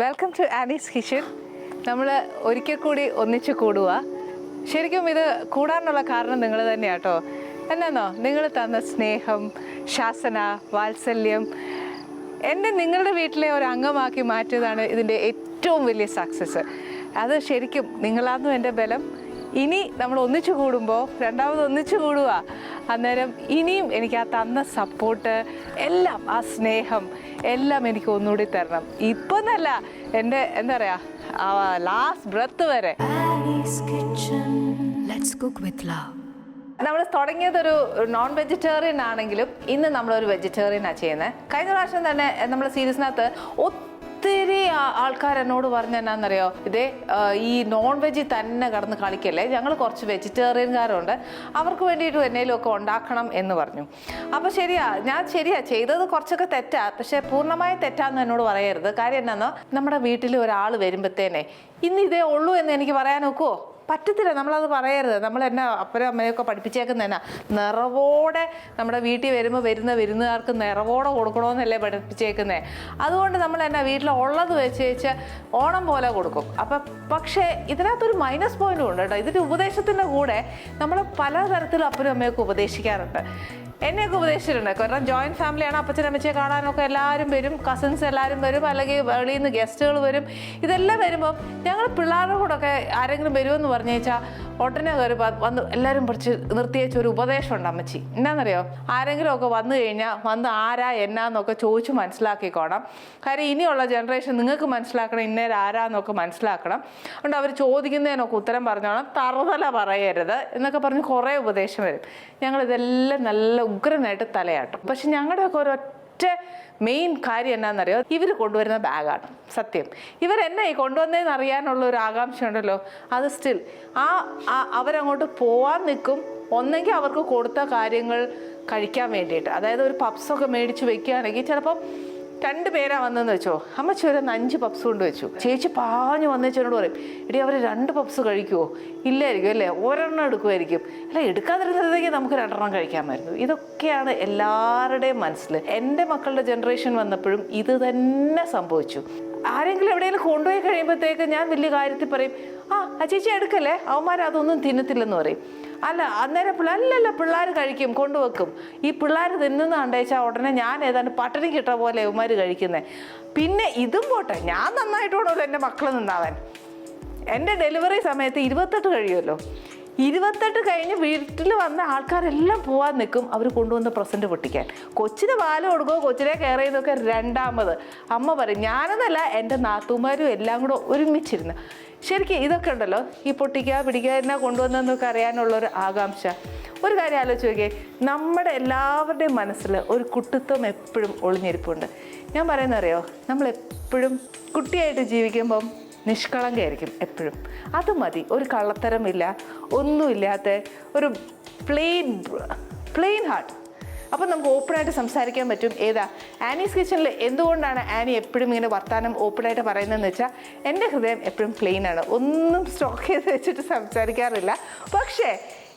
Welcome to Annie's kitchen നമ്മൾ ഒരിക്കൽ കൂടി ഒന്നിച്ച് കൂടുക. ശരിക്കും ഇത് കൂടാനുള്ള കാരണം നിങ്ങൾ തന്നെയാട്ടോ എന്നാന്നോ? നിങ്ങൾ തന്ന സ്നേഹം ശാസന വാത്സല്യം എന്നെ നിങ്ങളുടെ വീട്ടിലെ ഒരു അംഗമാക്കി മാറ്റിയതാണ് ഇതിന്റെ ഏറ്റവും വലിയ സക്സസ് അത് ശരിക്കും നിങ്ങളാന്നും എന്റെ ബലം ഇനി നമ്മൾ ഒന്നിച്ചു കൂടുമ്പോൾ രണ്ടാമത് ഒന്നിച്ചു കൂടുക. അന്നേരം ഇനിയും എനിക്ക് ആ തന്ന സപ്പോർട്ട് എല്ലാം ആ സ്നേഹം എല്ലാം എനിക്ക് ഒന്നുകൂടി തരണം. ഇപ്പം എന്നല്ല എന്റെ എന്താ പറയുക ലാസ്റ്റ് ബ്രത്ത് വരെ. നമ്മൾ തുടങ്ങിയതൊരു നോൺ വെജിറ്റേറിയൻ ആണെങ്കിലും ഇന്ന് നമ്മളൊരു വെജിറ്റേറിയനാണ് ചെയ്യുന്നത് കഴിഞ്ഞ പ്രാവശ്യം തന്നെ നമ്മുടെ സീരീസിനകത്ത് ഒത്തിരി ആ- ആൾക്കാർ എന്നോട് പറഞ്ഞ എന്നാന്നറിയോ? ഇതേ ഈ നോൺ വെജ് തന്നെ കടന്ന് കളിക്കല്ലേ? ഞങ്ങൾ കുറച്ച് വെജിറ്റേറിയൻകാരുണ്ട് അവർക്ക് വേണ്ടിയിട്ട് എന്തെങ്കിലും ഒക്കെ ഉണ്ടാക്കണം എന്ന് പറഞ്ഞു. അപ്പോൾ ശരിയാ ഞാൻ ശരിയാ ചെയ്തത് കുറച്ചൊക്കെ തെറ്റാ. പക്ഷേ പൂർണമായി തെറ്റാന്ന് എന്നോട് പറയരുത്. കാര്യം എന്നാന്നോ? നമ്മുടെ വീട്ടിൽ ഒരാൾ വരുമ്പോഴത്തേനെ ഇന്ന് ഇതേ ഉള്ളൂ എന്ന് എനിക്ക് പറയാൻ ഒക്കുമോ പറ്റത്തില്ല നമ്മളത് പറയരുത്. നമ്മൾ എന്നെ അപ്പനും അമ്മയൊക്കെ പഠിപ്പിച്ചേക്കുന്ന എന്നാ നിറവോടെ നമ്മുടെ വീട്ടിൽ വരുമ്പോൾ വരുന്ന വിരുന്നുകാർക്ക് നിറവോടെ കൊടുക്കണമെന്നല്ലേ പഠിപ്പിച്ചേക്കുന്നത് അതുകൊണ്ട് നമ്മൾ എന്നാ വീട്ടിൽ ഉള്ളത് വെച്ച് വെച്ച് ഓണം പോലെ കൊടുക്കും. അപ്പം പക്ഷേ ഇതിനകത്തൊരു മൈനസ് പോയിന്റും ഉണ്ട് കേട്ടോ. ഇതിന്റെ ഉപദേശത്തിന്റെ കൂടെ നമ്മൾ പലതരത്തിലും അപ്പനും അമ്മയൊക്കെ ഉപദേശിക്കാറുണ്ട്. എന്നെയൊക്കെ ഉപദേശിച്ചിട്ടുണ്ട്. കാരണം ജോയിന്റ് ഫാമിലിയാണ് അപ്പച്ചൻ അമ്മച്ചിയെ കാണാനൊക്കെ എല്ലാവരും വരും. കസിൻസ് എല്ലാവരും വരും. അല്ലെങ്കിൽ വെളിയിൽ നിന്ന് ഗസ്റ്റുകൾ വരും. ഇതെല്ലാം വരുമ്പോൾ ഞങ്ങൾ പിള്ളേരുടെ കൂടെ ഒക്കെ ആരെങ്കിലും വരുമെന്ന് പറഞ്ഞു വെച്ചാൽ ഒട്ടനെ കയറി വന്ന് എല്ലാവരും പിടിച്ച് നിർത്തിയേച്ച ഒരു ഉപദേശമുണ്ട് അമ്മച്ചി. എന്നാന്നറിയോ ആരെങ്കിലും ഒക്കെ വന്നു കഴിഞ്ഞാൽ വന്ന് ആരാ എന്നാന്നൊക്കെ ചോദിച്ച് മനസ്സിലാക്കിക്കോണം. കാര്യം ഇനിയുള്ള ജനറേഷൻ നിങ്ങൾക്ക് മനസ്സിലാക്കണം ഇന്നേരം ആരാന്നൊക്കെ മനസ്സിലാക്കണം. അതുകൊണ്ട് അവർ ചോദിക്കുന്നതിനൊക്കെ ഉത്തരം പറഞ്ഞോണം. തറുതല പറയരുത് എന്നൊക്കെ പറഞ്ഞ് കുറേ ഉപദേശം വരും. ഞങ്ങളിതെല്ലാം നല്ല ഉഗ്രനായിട്ട് തലയാട്ടും. പക്ഷെ ഞങ്ങളുടെയൊക്കെ ഒരൊറ്റ മെയിൻ കാര്യം എന്നാണെന്നറിയോ ഇവർ കൊണ്ടുവരുന്ന ബാഗാണ്. സത്യം. ഇവർ എന്നെ ഈ കൊണ്ടുവന്നതെന്ന് അറിയാനുള്ള ഒരു ആകാംക്ഷ ഉണ്ടല്ലോ അത് സ്റ്റിൽ ആ- അവരങ്ങോട്ട് പോവാൻ നിൽക്കും ഒന്നെങ്കിൽ അവർക്ക് കൊടുത്ത കാര്യങ്ങൾ കഴിക്കാൻ വേണ്ടിയിട്ട്. അതായത് ഒരു പപ്സൊക്കെ മേടിച്ച് വെക്കുകയാണെങ്കിൽ ചിലപ്പം രണ്ട് പേരാ വന്നെന്ന് വെച്ചോ. അമ്മച്ചി ഒരു അഞ്ച് പപ്സ് കൊണ്ട് വെച്ചു. ചേച്ചി പാഞ്ഞു വന്നേച്ചോട് പറയും എടി അവർ രണ്ട് പപ്സ് കഴിക്കുമോ ഇല്ലായിരിക്കും അല്ലേ? ഒരെണ്ണം എടുക്കുമായിരിക്കും. അല്ല എടുക്കാതിരുന്നതെങ്കിൽ നമുക്ക് രണ്ടെണ്ണം കഴിക്കാമായിരുന്നു. ഇതൊക്കെയാണ് എല്ലാവരുടെയും മനസ്സിൽ എന്റെ മക്കളുടെ ജനറേഷൻ വന്നപ്പോഴും ഇത് തന്നെ സംഭവിച്ചു. ആരെങ്കിലും എവിടെയെങ്കിലും കൊണ്ടുപോയി കഴിയുമ്പോഴത്തേക്ക് ഞാൻ വലിയ കാര്യത്തിൽ പറയും ആ ചേച്ചി എടുക്കല്ലേ? അവന്മാർ അതൊന്നും തിന്നത്തില്ലെന്ന് പറയും. അല്ല അന്നേരം പിള്ളേർ അല്ലല്ല പിള്ളേർ കഴിക്കും കൊണ്ടുവെക്കും. ഈ പിള്ളേർ തിന്നുന്ന കണ്ടേച്ചാൽ ഉടനെ ഞാൻ ഏതാണ്ട് പട്ടിണി കിട്ട പോലെ ഇവന്മാർ കഴിക്കുന്നത് പിന്നെ ഇതും പോട്ടെ ഞാൻ നന്നായിട്ട് വേണമല്ലോ എന്റെ മക്കൾ നിന്നാവാൻ? എന്റെ ഡെലിവറി സമയത്ത് ഇരുപത്തെട്ട് കഴിയുമല്ലോ. ഇരുപത്തെട്ട് കഴിഞ്ഞ് വീട്ടിൽ വന്ന ആൾക്കാരെല്ലാം പോവാൻ നിൽക്കും അവർ കൊണ്ടുവന്ന് പ്രസന്റ് പൊട്ടിക്കാൻ. കൊച്ചിന് പാൽ കൊടുക്കുമോ കൊച്ചിനെ കെയർ ചെയ്യുന്നതൊക്കെ രണ്ടാമത്. അമ്മ പറയും ഞാനെന്നല്ല എന്റെ നാത്തുമാരും എല്ലാം കൂടെ ഒരുമിച്ചിരുന്ന്. ശരിക്കും ഇതൊക്കെ ഉണ്ടല്ലോ ഈ പൊട്ടിക്കുക പിടിക്കുക എന്നാ കൊണ്ടുവന്നതെന്നൊക്കെ അറിയാനുള്ളൊരു ആകാംക്ഷ. ഒരു കാര്യം ആലോചിച്ച് നോക്കിയേ നമ്മുടെ എല്ലാവരുടെയും മനസ്സിൽ ഒരു കുട്ടിത്വം എപ്പോഴും ഒളിഞ്ഞിരിപ്പുണ്ട്. ഞാൻ പറയുന്നറിയോ നമ്മൾ എപ്പോഴും കുട്ടിയായിട്ട് ജീവിക്കുമ്പം നിഷ്കളങ്കയായിരിക്കും എപ്പോഴും. അത് മതി ഒരു കള്ളത്തരമില്ല ഒന്നുമില്ലാത്ത ഒരു പ്ലെയിൻ പ്ലെയിൻ ഹാർട്ട് അപ്പം നമുക്ക് ഓപ്പണായിട്ട് സംസാരിക്കാൻ പറ്റും. ഏതാ? ആനീസ് കിച്ചണിൽ എന്തുകൊണ്ടാണ് ആനി എപ്പോഴും ഇങ്ങനെ വർത്താനം ഓപ്പണായിട്ട് പറയുന്നതെന്ന് വെച്ചാൽ എന്റെ ഹൃദയം എപ്പോഴും പ്ലെയിൻ ആണ്. ഒന്നും സ്റ്റോക്ക് ചെയ്ത് വെച്ചിട്ട് സംസാരിക്കാറില്ല. പക്ഷേ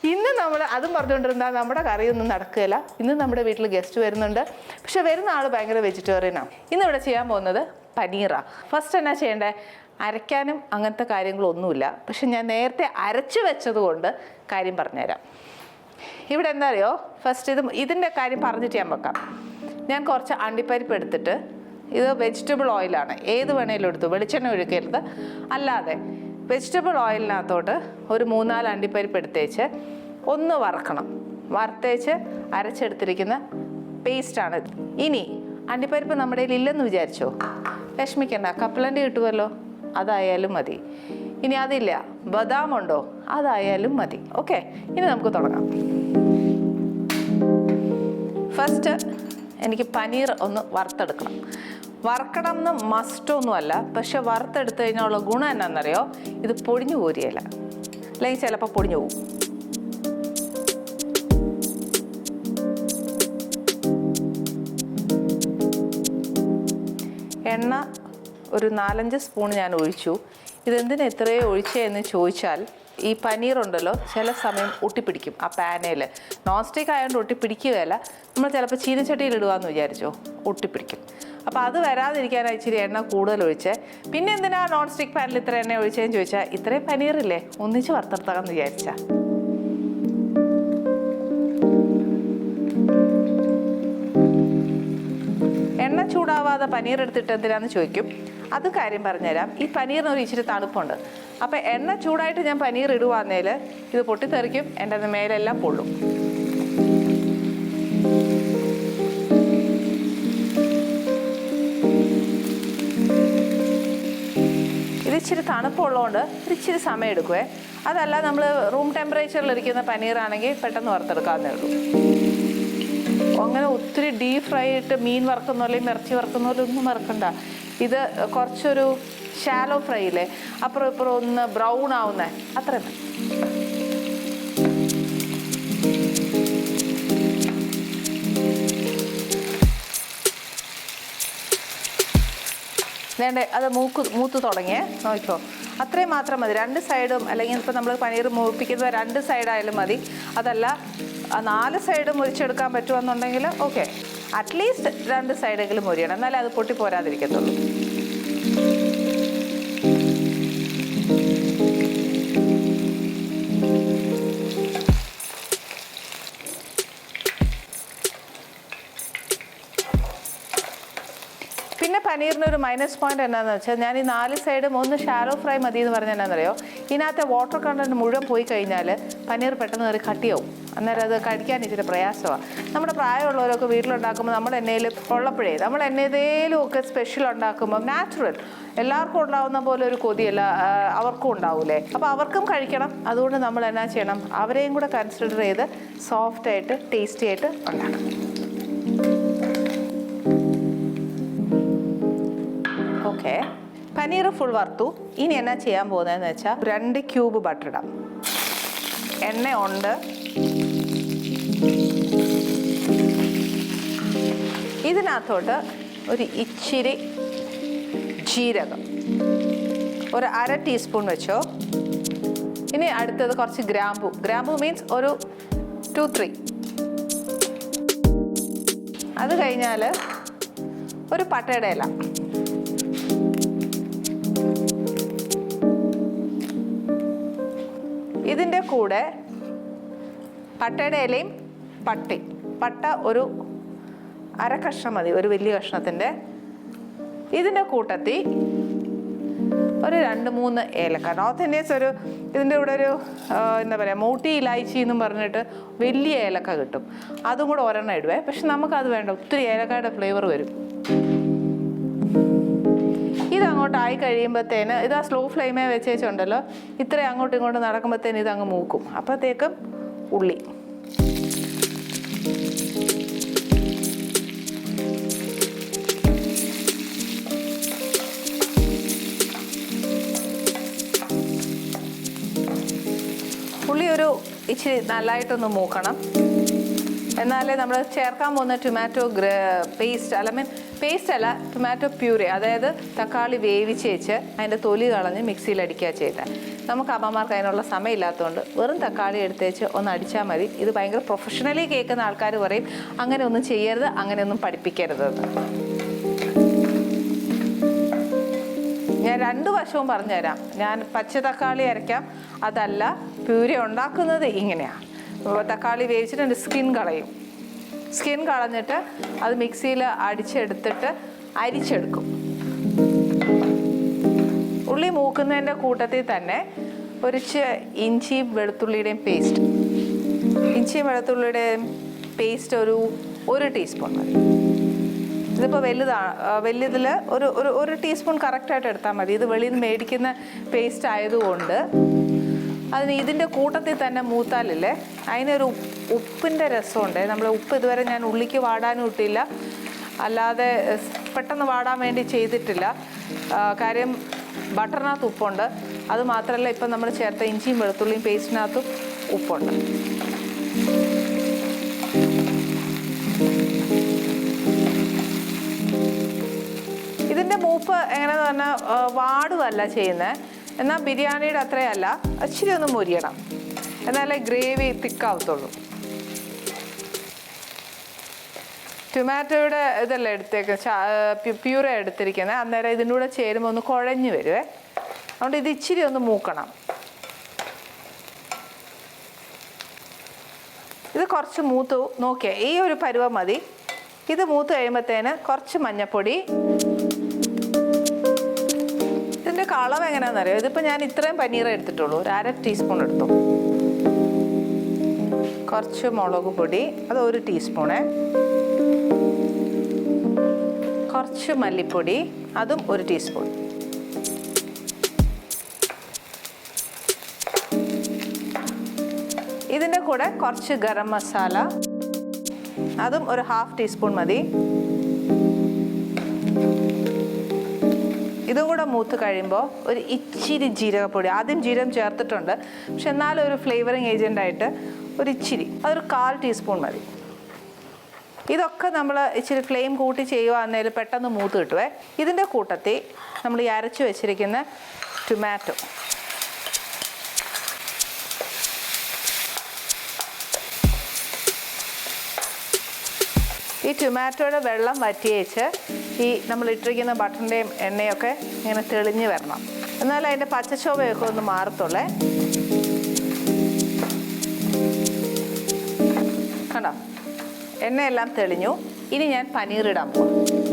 ഇന്ന് നമ്മൾ അതും പറഞ്ഞുകൊണ്ടിരുന്നാൽ നമ്മുടെ കറിയൊന്നും നടക്കുകയില്ല. ഇന്ന് നമ്മുടെ വീട്ടിൽ ഗസ്റ്റ് വരുന്നുണ്ട്. പക്ഷെ വരുന്ന ആൾ ഭയങ്കര വെജിറ്റേറിയനാണ് ഇന്ന് ഇവിടെ ചെയ്യാൻ പോകുന്നത് പനീറ. ഫസ്റ്റ് എന്നാ ചെയ്യേണ്ടത് അരയ്ക്കാനും അങ്ങനത്തെ കാര്യങ്ങളൊന്നുമില്ല. പക്ഷെ ഞാൻ നേരത്തെ അരച്ചു വെച്ചതുകൊണ്ട് കാര്യം പറഞ്ഞുതരാം. ഇവിടെ എന്താ അറിയോ ഫസ്റ്റ് ഇത് ഇതിന്റെ കാര്യം പറഞ്ഞിട്ട് ഞാൻ വെക്കാം. ഞാൻ കുറച്ച് അണ്ടിപ്പരിപ്പ് എടുത്തിട്ട് ഇത് വെജിറ്റബിൾ ഓയിലാണ് ഏത് വേണേലും എടുത്തു. വെളിച്ചെണ്ണ ഒഴുക്കരുത്. അല്ലാതെ വെജിറ്റബിൾ ഓയിലിനകത്തോട്ട് ഒരു മൂന്നാൽ അണ്ടിപ്പരിപ്പ് എടുത്തേച്ച് ഒന്ന് വറക്കണം. വറുത്തേച്ച് അരച്ചെടുത്തിരിക്കുന്ന പേസ്റ്റാണ് ഇനി അണ്ടിപ്പരിപ്പ് നമ്മുടെ കയ്യിൽ ഇല്ലെന്ന് വിചാരിച്ചോ? വിഷമിക്കണ്ട. കപ്പലണ്ടി കിട്ടുമല്ലോ അതായാലും മതി. ഇനി അതില്ല. ബദാം ഉണ്ടോ അതായാലും മതി. ഓക്കെ ഇനി നമുക്ക് തുടങ്ങാം. ഫസ്റ്റ് എനിക്ക് പനീർ ഒന്ന് വറുത്തെടുക്കണം. വറക്കണം എന്ന് മസ്റ്റൊന്നുമല്ല പക്ഷെ വറുത്തെടുത്തു കഴിഞ്ഞാലുള്ള ഗുണം എന്നാണെന്നറിയോ? ഇത് പൊടിഞ്ഞു പോരുകയില്ല അല്ലെങ്കിൽ ചിലപ്പോൾ പൊടിഞ്ഞു പോകും എണ്ണ ഒരു നാലഞ്ച് സ്പൂൺ ഞാൻ ഒഴിച്ചു. ഇതെന്തിനാ ഇത്രയും ഒഴിച്ചതെന്ന് ചോദിച്ചാൽ ഈ പനീറുണ്ടല്ലോ ചില സമയം ഒട്ടിപ്പിടിക്കും ആ പാനയിൽ നോൺ സ്റ്റിക്ക് ആയതുകൊണ്ട് ഒട്ടിപ്പിടിക്കുകയല്ല നമ്മൾ ചിലപ്പോൾ ചീനച്ചട്ടിയിൽ ഇടുകയെന്ന് വിചാരിച്ചോ ഒട്ടിപ്പിടിക്കും അപ്പോൾ അത് വരാതിരിക്കാനാണ് ഇച്ചിരി എണ്ണ കൂടുതൽ ഒഴിച്ച്. പിന്നെ എന്തിനാ നോൺ സ്റ്റിക്ക് പാനിൽ ഇത്ര എണ്ണ ഒഴിച്ചതെന്ന് ചോദിച്ചാൽ ഇത്രയും പനീറില്ലേ ഒന്നിച്ച് വറുത്തെടുത്താമെന്ന് വിചാരിച്ചാ. എണ്ണ പനീർ എടുത്തിട്ട് എന്തിനാന്ന് ചോദിക്കും. അത് കാര്യം പറഞ്ഞുതരാം. ഈ പനീറിന് ഒരു ഇച്ചിരി തണുപ്പുണ്ട്. അപ്പോൾ എണ്ണ ചൂടായിട്ട് ഞാൻ പനീർ ഇടുവാന്നേൽ ഇത് പൊട്ടിത്തെറിക്കും. എന്റെ മേലെല്ലാം പൊള്ളും. ഇച്ചിരി തണുപ്പുള്ളതുകൊണ്ട് ഇച്ചിരി സമയം എടുക്കുവേ. അതല്ല നമ്മൾ റൂം ടെമ്പറേച്ചറിൽ ഇരിക്കുന്ന പനീറാണെങ്കിൽ പെട്ടെന്ന് വറുത്തെടുക്കാവുന്നേ ഉള്ളൂ. അങ്ങനെ ഒത്തിരി ഡീപ് ഫ്രൈ ആയിട്ട് മീൻ വറുക്കുന്ന അല്ലെങ്കിൽ ഇറച്ചി വറുക്കുന്ന പോലെ ഒന്നും വറക്കണ്ട ഇത് കുറച്ചൊരു ഷാലോ ഫ്രൈ അല്ലേ അപ്പുറം ഇപ്പുറം ഒന്ന് ബ്രൗൺ ആവുന്നേ. അത്രയും വേണ്ടേ അത് മൂക്ക് മൂത്ത് തുടങ്ങിയേ. നോക്കിക്കോ. അത്രയും മാത്രം മതി. രണ്ട് സൈഡും അല്ലെങ്കിൽ ഇപ്പോൾ നമ്മൾ പനീർ മൂപ്പിക്കുന്ന രണ്ട് സൈഡായാലും മതി. അതല്ല നാല് സൈഡ് മുരിച്ചെടുക്കാൻ പറ്റുമെന്നുണ്ടെങ്കിൽ ഓക്കെ അറ്റ്ലീസ്റ്റ് രണ്ട് സൈഡെങ്കിലും മുരിയണം എന്നാലേ അത് പൊട്ടി പോരാതിരിക്കത്തുള്ളൂ. പിന്നെ പനീറിന് ഒരു മൈനസ് പോയിന്റ് എന്താണെന്ന് വെച്ചാൽ ഞാൻ ഈ നാല് സൈഡും ഒന്ന് ഷാലോ ഫ്രൈ മതി എന്ന് പറഞ്ഞാൽ എന്താണെന്നറിയോ ഇതിനകത്തെ വാട്ടർ കണ്ടന്റ് മുഴുവൻ പോയി കഴിഞ്ഞാൽ പനീർ പെട്ടെന്ന് കയറി കട്ടിയാവും. അന്നേരം അത് കഴിക്കാൻ ഇച്ചിരി പ്രയാസമാണ്. നമ്മുടെ പ്രായമുള്ളവരൊക്കെ വീട്ടിലുണ്ടാക്കുമ്പോൾ നമ്മൾ എണ്ണയിൽ ഉള്ളപ്പോഴേ നമ്മൾ എന്നേതേലും ഒക്കെ സ്പെഷ്യൽ ഉണ്ടാക്കുമ്പോൾ നാച്ചുറൽ എല്ലാവർക്കും ഉണ്ടാവുന്ന പോലെ ഒരു കൊതിയല്ല അവർക്കും ഉണ്ടാവൂലേ? അപ്പോൾ അവർക്കും കഴിക്കണം. അതുകൊണ്ട് നമ്മൾ എന്നാ ചെയ്യണം? അവരെയും കൂടെ കൺസിഡർ ചെയ്ത് സോഫ്റ്റ് ആയിട്ട് ടേസ്റ്റി ആയിട്ട് ഉണ്ടാക്കണം ഓക്കെ പനീർ ഫുൾ വറുത്തു. ഇനി എന്നാ ചെയ്യാൻ പോകുന്നതെന്ന് വെച്ചാൽ രണ്ട് ക്യൂബ് ബട്ടർ ഇടാം. എണ്ണ ഉണ്ട്. ഇതിനകത്തോട്ട് ഒരു ഇച്ചിരി ജീരകം. ഒരു അര ടീസ്പൂൺ വെച്ചോ. ഇനി അടുത്തത് കുറച്ച് ഗ്രാമ്പു. ഗ്രാമ്പു മീൻസ് ഒരു ടു ത്രീ അത് കഴിഞ്ഞാൽ ഒരു പട്ടയുടെ ഇല. ഇതിന്റെ കൂടെ പട്ടയുടെ ഇലയും പട്ടി പട്ട ഒരു അര കഷ്ണം മതി ഒരു വലിയ കഷ്ണത്തിന്റെ. ഇതിന്റെ കൂട്ടത്തിൽ ഒരു രണ്ട് മൂന്ന് ഏലക്ക. നോർത്ത് ഇന്ത്യൻസ് ഒരു ഇതിന്റെ കൂടെ ഒരു എന്താ പറയുക മൂട്ടി ഇലായിച്ചി എന്നും പറഞ്ഞിട്ട് വലിയ ഏലക്ക കിട്ടും. അതും കൂടെ ഒരെണ്ണം ഇടുവേ. പക്ഷെ നമുക്കത് വേണ്ട ഒത്തിരി ഏലക്കയുടെ ഫ്ലേവർ വരും. ഇത് അങ്ങോട്ട് ആയി കഴിയുമ്പോഴത്തേന് ഇത് ആ സ്ലോ ഫ്ലെയിമേ വെച്ചേച്ചുണ്ടല്ലോ ഇത്രയും അങ്ങോട്ടും ഇങ്ങോട്ടും നടക്കുമ്പോഴത്തേന് ഇത് അങ്ങ് മൂക്കും. അപ്പോഴത്തേക്കും ഉള്ളി. ഒരു ഇച്ചിരി നല്ലതായിട്ടൊന്ന് മൂക്കണം. എന്നാലേ നമ്മൾ ചേർക്കാൻ പോകുന്ന ടൊമാറ്റോ പേസ്റ്റ് അല്ല മീൻ പേസ്റ്റ് അല്ല ടൊമാറ്റോ പ്യൂരി അതായത് തക്കാളി വേവിച്ച് വെച്ച് അതിന്റെ തൊലി കളഞ്ഞ് മിക്സിയിൽ അടിക്കുക ചെയ്ത. നമുക്ക് അമ്മമാർക്ക് അതിനുള്ള സമയമില്ലാത്തതുകൊണ്ട് വെറും തക്കാളി എടുത്തേച്ച് ഒന്ന് അടിച്ചാൽ മതി. ഇത് ഭയങ്കര പ്രൊഫഷണലി കേൾക്കുന്ന ആൾക്കാർ പറയും അങ്ങനെ ഒന്നും ചെയ്യരുത് അങ്ങനെയൊന്നും പഠിപ്പിക്കരുത് ഞാൻ രണ്ട് വശവും പറഞ്ഞുതരാം. ഞാൻ പച്ച തക്കാളി അരയ്ക്കാം. അതല്ല പ്യൂരി ഉണ്ടാക്കുന്നത് ഇങ്ങനെയാണ് തക്കാളി വേവിച്ചിട്ട് സ്കിൻ കളയും. സ്കിൻ കളഞ്ഞിട്ട് അത് മിക്സിയിൽ അടിച്ചെടുത്തിട്ട് അരിച്ചെടുക്കും. ഉള്ളി മൂക്കുന്നതിന്റെ കൂട്ടത്തിൽ തന്നെ ഒരു ചെ- ഇഞ്ചിയും വെളുത്തുള്ളിയുടെയും പേസ്റ്റ്. ഇഞ്ചിയും വെളുത്തുള്ളിയുടെയും പേസ്റ്റ് ഒരു ഒരു ടീസ്പൂൺ മതി. ഇതിപ്പോൾ വലുതാണ് വലുതിൽ ഒരു ഒരു ഒരു ടീസ്പൂൺ കറക്റ്റായിട്ട് എടുത്താൽ മതി. ഇത് വെളിയിൽ നിന്ന് മേടിക്കുന്ന പേസ്റ്റ് ആയതുകൊണ്ട്. അതിന് ഇതിന്റെ കൂട്ടത്തിൽ തന്നെ മൂത്താലില്ലേ? അതിനൊരു ഉപ്പ് ഉപ്പിന്റെ രസമുണ്ട്. നമ്മൾ ഉപ്പ് ഇതുവരെ ഞാൻ ഉള്ളിക്ക് വാടാനും ഇട്ടില്ല. അല്ലാതെ പെട്ടെന്ന് വാടാൻ വേണ്ടി ചെയ്തിട്ടില്ല. കാര്യം ബട്ടറിനകത്ത് ഉപ്പുണ്ട്. അത് മാത്രമല്ല ഇപ്പം നമ്മൾ ചേർത്ത ഇഞ്ചിയും വെളുത്തുള്ളിയും പേസ്റ്റിനകത്തും ഉപ്പുണ്ട്. ഇതിന്റെ മൂപ്പ് എങ്ങനെയെന്ന് പറഞ്ഞാൽ വാടുകയല്ല ചെയ്യുന്നത് എന്നാൽ ബിരിയാണിയുടെ അത്രയല്ല ഇച്ചിരി ഒന്ന് മുരിയണം. എന്നാലേ ഗ്രേവി തിക്കാവത്തുള്ളൂ. ടൊമാറ്റോയുടെ ഇതല്ല എടുത്തേക്ക് പ്യൂറ എടുത്തിരിക്കുന്നത് അന്നേരം ഇതിന്റെ കൂടെ ചേരുമ്പോൾ ഒന്ന് കുഴഞ്ഞു വരുവേ. അതുകൊണ്ട് ഇത് ഇച്ചിരി ഒന്ന് മൂക്കണം. ഇത് കുറച്ച് മൂത്തു നോക്കിയേ ഈ ഒരു പരുവം മതി. ഇത് മൂത്ത് കഴിയുമ്പോഴത്തേന് കുറച്ച് മഞ്ഞപ്പൊടി ഇതിന്റെ എങ്ങനെയാണെന്ന് അറിയാം? ഇതിപ്പോൾ ഞാൻ ഇത്രയും പനീർ എടുത്തിട്ടുള്ളൂ. ഒരു അര ടീസ്പൂൺ എടുത്തു. കുറച്ച് മുളക് പൊടി അത് ഒരു ടീസ്പൂണ്. കുറച്ച് മല്ലിപ്പൊടി അതും ഒരു ടീസ്പൂൺ. ഇതിന്റെ കൂടെ കുറച്ച് ഗരം മസാല അതും ഒരു ഹാഫ് ടീസ്പൂൺ മതി. ഇതും കൂടെ മൂത്ത് കഴിയുമ്പോൾ ഒരു ഇച്ചിരി ജീരകപ്പൊടി ആദ്യം ജീരകം ചേർത്തിട്ടുണ്ട്. പക്ഷെ എന്നാലും ഒരു ഫ്ലേവറിങ് ഏജന്റ് ആയിട്ട് ഒരു ഇച്ചിരി അതൊരു കാൽ ടീസ്പൂൺ മതി. ഇതൊക്കെ നമ്മൾ ഇച്ചിരി ഫ്ലെയിം കൂട്ടി ചെയ്യുകയാണെങ്കിൽ പെട്ടെന്ന് മൂത്ത് കിട്ടുവേ. ഇതിന്റെ കൂട്ടത്തിൽ നമ്മൾ ഈ അരച്ച് വെച്ചിരിക്കുന്ന ടൊമാറ്റോ ഈ ടൊമാറ്റോയുടെ വെള്ളം വറ്റിയേച്ച് ഈ നമ്മൾ ഇട്ടിരിക്കുന്ന ബട്ടറിന്റെയും എണ്ണയൊക്കെ ഇങ്ങനെ തെളിഞ്ഞ് വരണം. എന്നാലും അതിന്റെ പച്ചശോഭയൊക്കെ ഒന്ന് മാറത്തുള്ളേ. കണ്ടോ? എണ്ണയെല്ലാം തെളിഞ്ഞു. ഇനി ഞാൻ പനീർ ഇടാൻ പോകും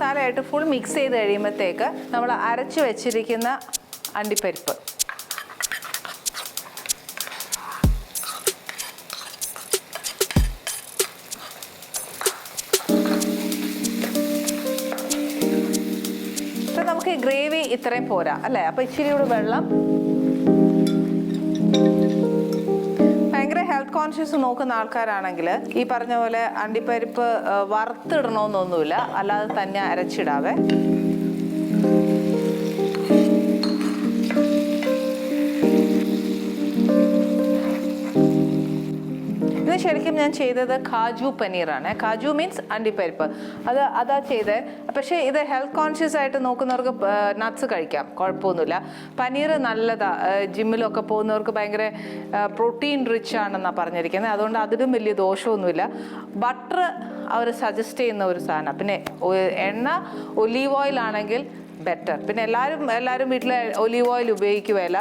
മസാലയായിട്ട് ഫുൾ മിക്സ് ചെയ്ത് കഴിയുമ്പോഴത്തേക്ക് നമ്മൾ അരച്ച് വെച്ചിരിക്കുന്ന അണ്ടിപ്പരിപ്പ്. നമുക്ക് ഗ്രേവി ഇത്രയും പോരാ അല്ലേ? അപ്പം ഇച്ചിരി കൂടി വെള്ളം. ഹെൽത്ത് കോൺഷ്യസ് നോക്കുന്ന ആൾക്കാരാണെങ്കിൽ ഈ പറഞ്ഞ പോലെ അണ്ടിപ്പരിപ്പ് വറുത്തിടണമെന്നൊന്നുമില്ല അല്ലാതെ തന്നെ അരച്ചിടാവേ. ശരിക്കും ഞാൻ ചെയ്തത് കാജു പനീറാണ്. കാജു മീൻസ് അണ്ടിപ്പരിപ്പ്. അത് അതാ ചെയ്തത് പക്ഷേ ഇത് ഹെൽത്ത് കോൺഷ്യസ് ആയിട്ട് നോക്കുന്നവർക്ക് നട്ട്സ് കഴിക്കാം. കുഴപ്പമൊന്നുമില്ല. പനീർ നല്ലതാ. ജിമ്മിലൊക്കെ പോകുന്നവർക്ക് ഭയങ്കര പ്രോട്ടീൻ റിച്ച് ആണെന്നാണ് പറഞ്ഞിരിക്കുന്നത്. അതുകൊണ്ട് അതിലും വലിയ ദോഷമൊന്നുമില്ല. ബട്ടർ അവർ സജസ്റ്റ് ചെയ്യുന്ന ഒരു സാധനം. പിന്നെ എണ്ണ ഒലീവ് ഓയിൽ ആണെങ്കിൽ ബെറ്റർ പിന്നെ എല്ലാവരും എല്ലാവരും വീട്ടിൽ ഒലീവ് ഓയിൽ ഉപയോഗിക്കുകയല്ല.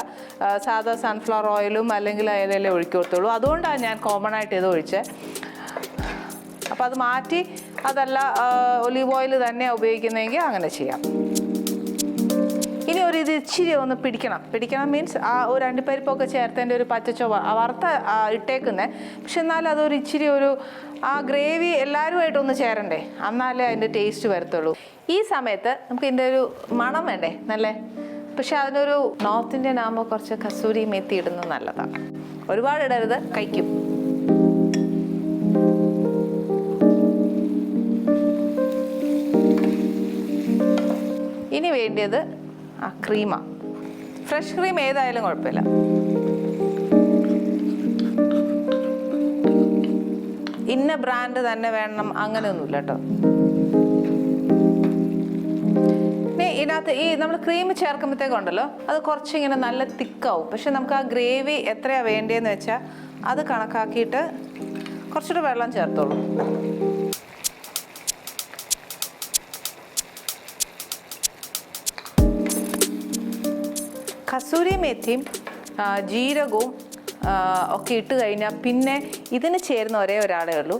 സാധാ സൺഫ്ലവർ ഓയിലും അല്ലെങ്കിൽ ഏതെങ്കിലും കൊടുത്തുള്ളൂ. അതുകൊണ്ടാണ് ഞാൻ കോമൺ ആയിട്ട് ഇത് ഒഴിച്ചത് അപ്പോൾ അത് മാറ്റി അതല്ല ഒലീവ് ഓയിൽ തന്നെ ഉപയോഗിക്കുന്നതെങ്കിൽ അങ്ങനെ ചെയ്യാം. ഇനി ഒരു ഇത് ഇച്ചിരി ഒന്ന് പിടിക്കണം. പിടിക്കണം മീൻസ് ആ ഒരു അണ്ടിപ്പരിപ്പൊക്കെ ചേർത്തതിന്റെ ഒരു പച്ചച്ചൊവ വറുത്ത ഇട്ടേക്കുന്നത് പക്ഷെ എന്നാലും അതൊരു ഇച്ചിരി ഒരു ആ ഗ്രേവി എല്ലാവരുമായിട്ടൊന്ന് ചേരണ്ടേ? എന്നാലേ അതിന്റെ ടേസ്റ്റ് വരത്തുള്ളൂ. ഈ സമയത്ത് നമുക്ക് ഇതിന്റെ ഒരു മണം വേണ്ടേ? നല്ലേ പക്ഷെ അതിനൊരു നോർത്ത് ഇന്ത്യൻ ആകുമ്പോൾ കുറച്ച് കസൂരി മെത്തി ഇടുന്നത് നല്ലതാണ് ഒരുപാട് ഇടരുത് കഴിക്കും. ഇനി വേണ്ടിയത് ആ ക്രീമാ. ഫ്രഷ് ക്രീം ഏതായാലും കുഴപ്പമില്ല. ഇന്ന ബ്രാൻഡ് തന്നെ വേണം അങ്ങനെയൊന്നുമില്ല കേട്ടോ. ഇതിനകത്ത് ഈ നമ്മൾ ക്രീം ചേർക്കുമ്പോഴത്തേക്കുണ്ടല്ലോ അത് കുറച്ചിങ്ങനെ നല്ല തിക്കാവും. പക്ഷെ നമുക്ക് ആ ഗ്രേവി എത്രയാണ് വേണ്ടതെന്ന് വെച്ചാൽ അത് കണക്കാക്കിയിട്ട് കുറച്ചുകൂടെ വെള്ളം ചേർത്തോളൂ. കസൂരി മേത്തിയും ജീരകവും ഒക്കെ ഇട്ട് കഴിഞ്ഞാൽ പിന്നെ ഇതിന് ചേരുന്ന ഒരേ ഒരാളേ ഉള്ളൂ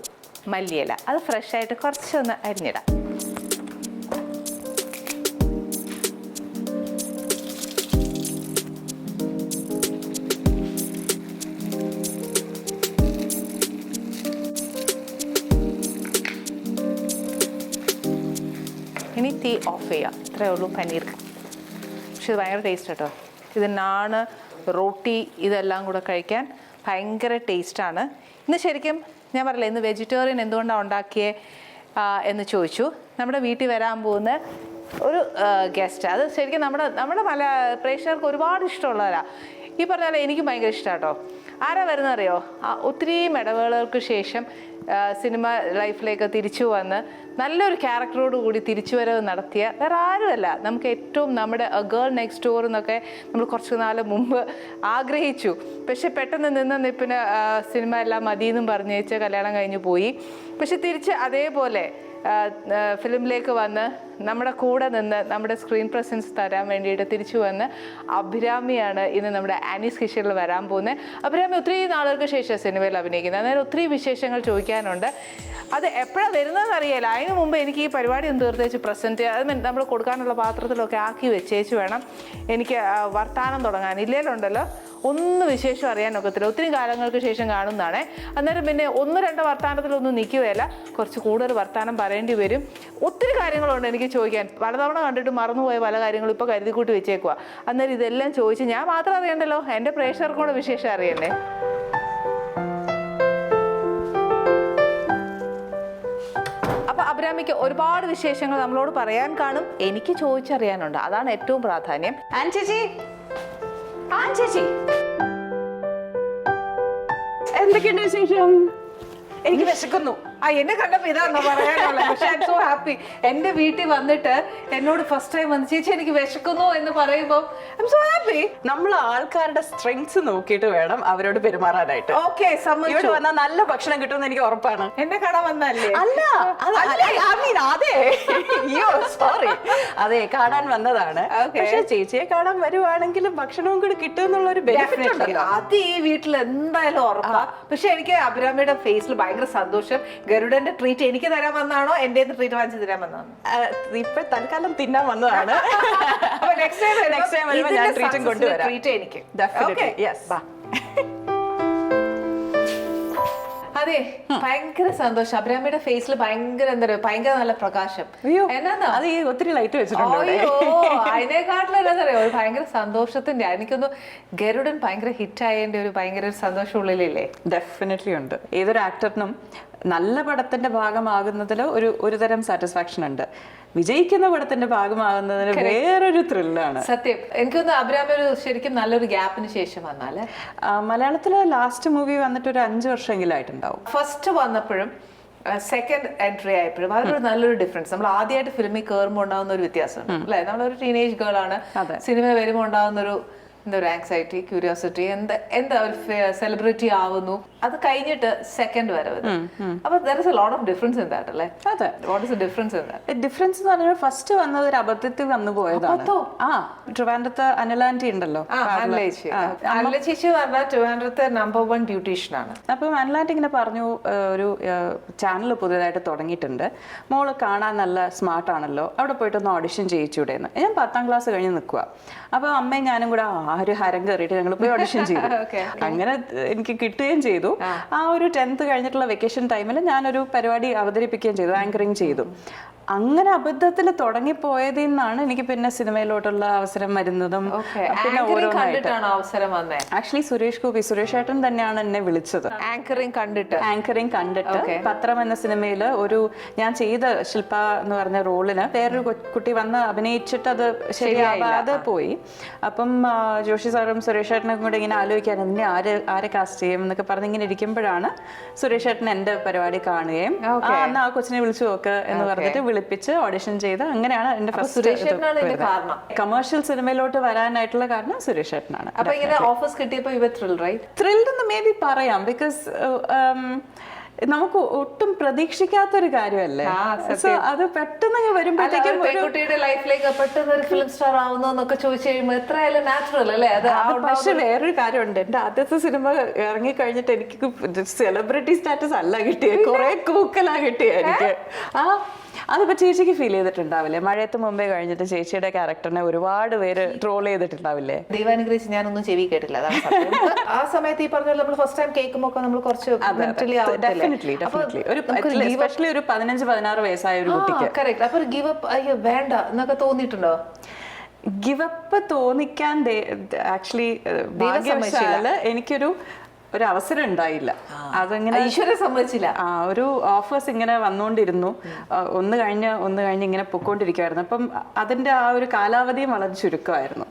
മല്ലിയില. അത് ഫ്രഷായിട്ട് കുറച്ചൊന്ന് അരിഞ്ഞിടാം. ഇനി തീ ഓഫ് ചെയ്യാം. ഇത്രയേ ഉള്ളൂ പനീർ. പക്ഷെ ഇത് ഭയങ്കര ടേസ്റ്റ് കേട്ടോ ഇത് നാണ് റോട്ടി ഇതെല്ലാം കൂടെ കഴിക്കാൻ ഭയങ്കര ടേസ്റ്റാണ്. ഇന്ന് ശരിക്കും ഞാൻ പറയില്ല ഇന്ന് വെജിറ്റേറിയൻ എന്തുകൊണ്ടാണ് ഉണ്ടാക്കിയേ എന്ന് ചോദിച്ചു. നമ്മുടെ വീട്ടിൽ വരാൻ പോകുന്ന ഒരു ഗസ്റ്റ് അത് ശരിക്കും നമ്മുടെ നമ്മുടെ മല പ്രേക്ഷകർക്ക് ഒരുപാട് ഇഷ്ടമുള്ളവരാണ് ഈ പറഞ്ഞാൽ എനിക്കും ഭയങ്കര ഇഷ്ടമാണ് കേട്ടോ ആരാ വരുന്നറിയോ ഒത്തിരി ഇടവേളകൾക്ക് ശേഷം സിനിമ ലൈഫിലേക്ക് തിരിച്ചു വന്ന് നല്ലൊരു ക്യാരക്ടറോട് കൂടി തിരിച്ചുവരവ് നടത്തിയ വേറെ ആരുമല്ല. നമുക്ക് ഏറ്റവും നമ്മുടെ ഗേൾ നെക്സ്റ്റ് ഡോർ എന്നൊക്കെ നമ്മൾ കുറച്ച് നാൾ മുമ്പ് ആഗ്രഹിച്ചു. പക്ഷെ പെട്ടെന്ന് നിന്ന് നിപ്പിന് സിനിമ എല്ലാം മതിയെന്നും പറഞ്ഞേച്ച് കല്യാണം കഴിഞ്ഞു പോയി. പക്ഷെ തിരിച്ച് അതേപോലെ ഫിലിമിലേക്ക് വന്ന് നമ്മുടെ കൂടെ നിന്ന് നമ്മുടെ സ്ക്രീൻ പ്രസൻസ് തരാൻ വേണ്ടിയിട്ട് തിരിച്ചു വന്ന് അഭിരാമിയാണ് ഇന്ന് നമ്മുടെ ആനീസ് കിഷനിൽ വരാൻ പോകുന്നത്. അഭിരാമി ഒത്തിരി നാളുകൾക്ക് ശേഷം സിനിമയിൽ അഭിനയിക്കുന്നത്. അന്നേരം ഒത്തിരി വിശേഷങ്ങൾ ചോദിക്കാനുണ്ട്. അത് എപ്പോഴാണ് വരുന്നതെന്ന് അറിയില്ല. അതിന് മുമ്പ് എനിക്ക് ഈ പരിപാടി ഒന്ന് തീർത്തേച്ച് പ്രസന്റ് അത് നമ്മൾ കൊടുക്കാനുള്ള പാത്രത്തിലൊക്കെ ആക്കി വെച്ചേച്ച് വേണം എനിക്ക് വർത്താനം തുടങ്ങാൻ. ഇല്ലേലുണ്ടല്ലോ ഒന്ന് വിശേഷം അറിയാൻ ഒക്കത്തില്ല. ഒത്തിരി കാലങ്ങൾക്ക് ശേഷം കാണുന്നതാണേ. അന്നേരം പിന്നെ ഒന്ന് രണ്ട് വർത്താനത്തിലൊന്നും നിൽക്കുകയില്ല. കുറച്ച് കൂടുതൽ വർത്താനം പറയേണ്ടി വരും. ഒത്തിരി കാര്യങ്ങളുണ്ട് എനിക്ക് ചോദിക്കാൻ. പലതവണ കണ്ടിട്ട് മറന്നുപോയ പല കാര്യങ്ങളും ഇപ്പോൾ കരുതി കൂട്ടി വെച്ചേക്കുക അന്നേരം ഇതെല്ലാം ചോദിച്ച് ഞാൻ മാത്രം അറിയണ്ടല്ലോ? എന്റെ പ്രേക്ഷകർക്കൂടെ കൂടെ വിശേഷം അറിയണ്ടേ? അപ്പൊ അബ്രാമിക്ക് ഒരുപാട് വിശേഷങ്ങൾ നമ്മളോട് പറയാൻ കാണും. എനിക്ക് ചോദിച്ചറിയാനുണ്ട്. അതാണ് ഏറ്റവും പ്രാധാന്യം. ചേച്ചി? ചേച്ചി? എന്തൊക്കെയുണ്ട് വിശേഷം? എനിക്ക് വിശക്കുന്നു. ആ എന്നെ കണ്ടപ്പോ ഇതാണോ പറയാനുള്ളത്. പക്ഷെ ഐ സോ ഹാപ്പി എന്റെ വീട്ടിൽ വന്നിട്ട് എന്നോട് ഫസ്റ്റ് ടൈം വന്ന് ചേച്ചി എനിക്ക് വിശക്കുന്നു എന്ന് പറയുമ്പോൾ ഐ സോ ഹാപ്പി നമ്മൾ ആൾക്കാരുടെ സ്ട്രെങ്സ് നോക്കിയിട്ട് വേണം അവരോട് പെരുമാറാനായിട്ട്. ഓക്കെ ഇവിടെ വന്നാൽ നല്ല ഭക്ഷണം കിട്ടുമെന്ന് എനിക്ക് ഉറപ്പാണ്. എന്നെ കാണാൻ വന്നല്ലേ അല്ല അതെ അയ്യോ സോറി അതെ കാണാൻ വന്നതാണ്. പക്ഷേ ചേച്ചിയെ കാണാൻ വരുവാണെങ്കിൽ ഭക്ഷണവും കൂടി കിട്ടും എന്നുള്ള ഒരു ബെനിഫിറ്റ്. ഉണ്ടല്ലോ. അത് ഈ വീട്ടിൽ എന്തായാലും ഉറപ്പാ. പക്ഷെ എനിക്ക് അഭിരാമിയുടെ ഫേസിൽ ഭയങ്കര സന്തോഷം. ഗരുഡന്റെ ട്രീറ്റ് എനിക്ക് തരാൻ വന്നാണോ എന്റെ ട്രീറ്റ് വാങ്ങിച്ചു തരാൻ വന്നാണോ ഇപ്പൊ തൽക്കാലം തിന്നാൻ വന്നതാണ്. next time നെക്സ്റ്റ് ടൈം വരുമ്പോൾ ഞാൻ ട്രീറ്റും കൊണ്ടുവരാം. എനിക്ക്. യെസ് ബാ. അതെ ഭയങ്കര സന്തോഷം. അബ്രാമിയുടെ ഫേസിൽ ഭയങ്കര എന്താ പറയുക ഭയങ്കര നല്ല പ്രകാശം. അത് ഈ ഒത്തിരി ലൈറ്റ് വെച്ചിട്ടുണ്ട് അതിനെക്കാട്ടിലും എന്താ പറയുക ഒരു ഭയങ്കര സന്തോഷത്തിന്റെ എനിക്കൊന്ന് ഗരുഡൻ ഭയങ്കര ഹിറ്റ് ആയതിന്റെ ഒരു ഭയങ്കര സന്തോഷം ഉള്ളിലില്ലേ ഡെഫിനറ്റ്ലി ഉണ്ട്. ഏതൊരു ആക്ടറിനും നല്ല പടത്തിന്റെ ഭാഗമാകുന്നതിൽ ഒരു ഒരു തരം സാറ്റിസ്ഫാക്ഷൻ ഉണ്ട്. വിജയിക്കുന്ന പടത്തിന്റെ ഭാഗമാകുന്നതിന് വേറൊരു ത്രില്ലാണ് സത്യം. എനിക്കൊന്ന് അബ്രാമി ഒരു ശരിക്കും നല്ലൊരു ഗ്യാപ്പിന് ശേഷം വന്നാൽ? മലയാളത്തിലെ ലാസ്റ്റ് മൂവി വന്നിട്ട് ഒരു അഞ്ച് വർഷമെങ്കിലും ആയിട്ടുണ്ടാവും ഫസ്റ്റ് വന്നപ്പോഴും സെക്കൻഡ് എൻട്രി ആയപ്പോഴും അതൊരു നല്ലൊരു ഡിഫറൻസ് നമ്മൾ ആദ്യമായിട്ട് ഫിലിമിൽ കയറുമ്പോൾ ഉണ്ടാകുന്ന ഒരു വ്യത്യാസമുണ്ട്. അല്ലെ? നമ്മളൊരു ടീനേജ് ഗേൾ ആണ്. സിനിമ വരുമ്പോൾ ഉണ്ടാകുന്ന ഒരു എന്താ ഒരു ആങ്സൈറ്റി ക്യൂരിയോസിറ്റി എന്താ എന്താ ഒരു സെലിബ്രിറ്റി ആവുന്നു. അത് കഴിഞ്ഞിട്ട് സെക്കൻഡ് വരെ വരും അപ്പൊ there is a lot of difference in that അല്ലേ? അതെ. What is difference in that difference എന്ന് പറഞ്ഞാൽ ഫസ്റ്റ് വന്നത് ഒരു അബദ്ധത്തിൽ വന്നു പോയതാണ്? ആ ട്രിവാൻഡ്രത്ത് അനിലാന്റി ഉണ്ടല്ലോ. ചേച്ചി അനില ചേച്ചി പറഞ്ഞാൽ ട്രിവാൻഡ്രത്തെ നമ്പർ വൺ ബ്യൂട്ടീഷ്യൻ ആണ്. അപ്പം അനിലാന്റി ഇങ്ങനെ പറഞ്ഞു ഒരു ചാനൽ പുതിയതായിട്ട് തുടങ്ങിയിട്ടുണ്ട്. മോൾ കാണാൻ നല്ല സ്മാർട്ട് ആണല്ലോ. അവിടെ പോയിട്ടൊന്ന് ഓഡിഷൻ ചെയ്യിച്ചൂടെ എന്ന് ഞാൻ പത്താം ക്ലാസ് കഴിഞ്ഞ് നിൽക്കുക അപ്പോൾ അമ്മയും ഞാനും കൂടെ ആ ഒരു ഹരം കയറിയിട്ട് ഞങ്ങൾ പോയി ഓഡിഷൻ ചെയ്തു. അങ്ങനെ എനിക്ക് കിട്ടുകയും ചെയ്തു. ആ ഒരു ടെൻത്ത് കഴിഞ്ഞിട്ടുള്ള വെക്കേഷൻ ടൈമിൽ ഞാനൊരു പരിപാടി അവതരിപ്പിക്കുകയും ചെയ്തു ആങ്കറിങ് ചെയ്തു. അങ്ങനെ അബദ്ധത്തിൽ തുടങ്ങിപ്പോയതിൽ നിന്നാണ് എനിക്ക് പിന്നെ സിനിമയിലോട്ടുള്ള അവസരം വരുന്നതും പിന്നെ കണ്ടിട്ടാണ് അവസരം ആക്ച്വലി സുരേഷ് ഗോപി സുരേഷ് ഏട്ടൻ തന്നെയാണ് എന്നെ വിളിച്ചത്. ആങ്കറിംഗ് കണ്ടിട്ട്. ആങ്കറിങ് കണ്ടിട്ട് പത്രം എന്ന സിനിമയിൽ ഒരു ഞാൻ ചെയ്ത ശില്പ എന്ന് പറഞ്ഞ റോളിന് വേറൊരു കുട്ടി വന്ന് അഭിനയിച്ചിട്ട് അത് ശരിയാവാതെ പോയി. അപ്പം ജോഷി സാറും സുരേഷ് ഏട്ടനും കൂടെ ഇങ്ങനെ ആലോചിക്കാൻ എന്നെ ആര് ആരെ കാസ്റ്റ് ചെയ്യും? എന്നൊക്കെ പറഞ്ഞ് ഇങ്ങനെ ഇരിക്കുമ്പോഴാണ് സുരേഷ് ഏട്ടൻ എന്റെ പരിപാടി കാണുകയും ആ ആ കൊച്ചിനെ വിളിച്ചു നോക്ക് എന്ന് പറഞ്ഞിട്ട് വിളിപ്പിച്ച് ഓഡിഷൻ ചെയ്ത് അങ്ങനെയാണ് എന്റെ കാരണം. കമേഴ്ഷ്യൽ സിനിമയിലോട്ട് വരാനായിട്ടുള്ള കാരണം സുരേഷ് ഏട്ടനാണ്. അപ്പൊ ഇങ്ങനെ ഓഫേഴ്സ് കിട്ടിയപ്പോൾ ഇവ റൈറ്റ് എന്ന് മേ ബി പറയാം ബിക്കോസ് നമുക്ക് ഒട്ടും പ്രതീക്ഷിക്കാത്തൊരു കാര്യമല്ലേ? സോ അത് പെട്ടെന്ന് വരുമ്പോഴത്തേക്കും ഒരു ലൈഫിലേക്ക് പെട്ടെന്ന് ഒരു ഫിലിം സ്റ്റാർ ആവുന്നു എന്നൊക്കെ ചോദിച്ചു കഴിയുമ്പോൾ എത്രയായാലും നാച്ചുറൽ അല്ലേ? അത് പക്ഷെ വേറൊരു കാര്യമുണ്ട്. എന്റെ ആദ്യത്തെ സിനിമ ഇറങ്ങി കഴിഞ്ഞിട്ട് എനിക്ക് സെലിബ്രിറ്റി സ്റ്റാറ്റസ് അല്ല കിട്ടിയത്. കുറെ കൂക്കലാ കിട്ടിയ എനിക്ക്. ആ അതിപ്പോ ചേച്ചിക്ക് ഫീൽ ചെയ്തിട്ടുണ്ടാവില്ലേ? മഴയത്ത് മുമ്പേ കഴിഞ്ഞിട്ട് ചേച്ചിയുടെ ക്യാരക്ടറിനെ ഒരുപാട് പേര് ട്രോൾ ചെയ്തിട്ടുണ്ടാവില്ലേ? ദൈവാനുഗ്രഹിച്ച് ഞാനൊന്നും ചെവി കേട്ടില്ല. ആ സമയത്ത് ഈ പറഞ്ഞ നമ്മൾ ഫസ്റ്റ് ടൈം കേൾക്കുമ്പോൾ നമ്മൾ കുറച്ച്? ഡെഫിനറ്റ്ലി ഡെഫിനറ്റ്ലി ഒരു എസ്പെഷ്യലി ഒരു പതിനഞ്ച് പതിനാറ് വയസ്സായ ഒരു കുട്ടിക്ക്. correct. അപ്പൊ ഗിവ് അപ്പ് അയ്യോ വേണ്ട എന്നൊക്കെ തോന്നിയിട്ടുണ്ടോ? ഗിവ് അപ്പ് തോന്നിക്കാൻ ആക്ച്വലി ഭാഗ്യവശാൽ എനിക്കൊരു ഒരു അവസരം ഉണ്ടായില്ല അതങ്ങനെ ഈശ്വരെ സമ്മതിച്ചില്ല ആ ഒരു ഓഫേഴ്സ് ഇങ്ങനെ വന്നുകൊണ്ടിരുന്നു. ഒന്ന് കഴിഞ്ഞ് ഒന്ന് കഴിഞ്ഞ് ഇങ്ങനെ പൊക്കോണ്ടിരിക്കുവായിരുന്നു. അപ്പം അതിന്റെ ആ ഒരു കാലാവധിയും വളരെ ചുരുക്കമായിരുന്നു.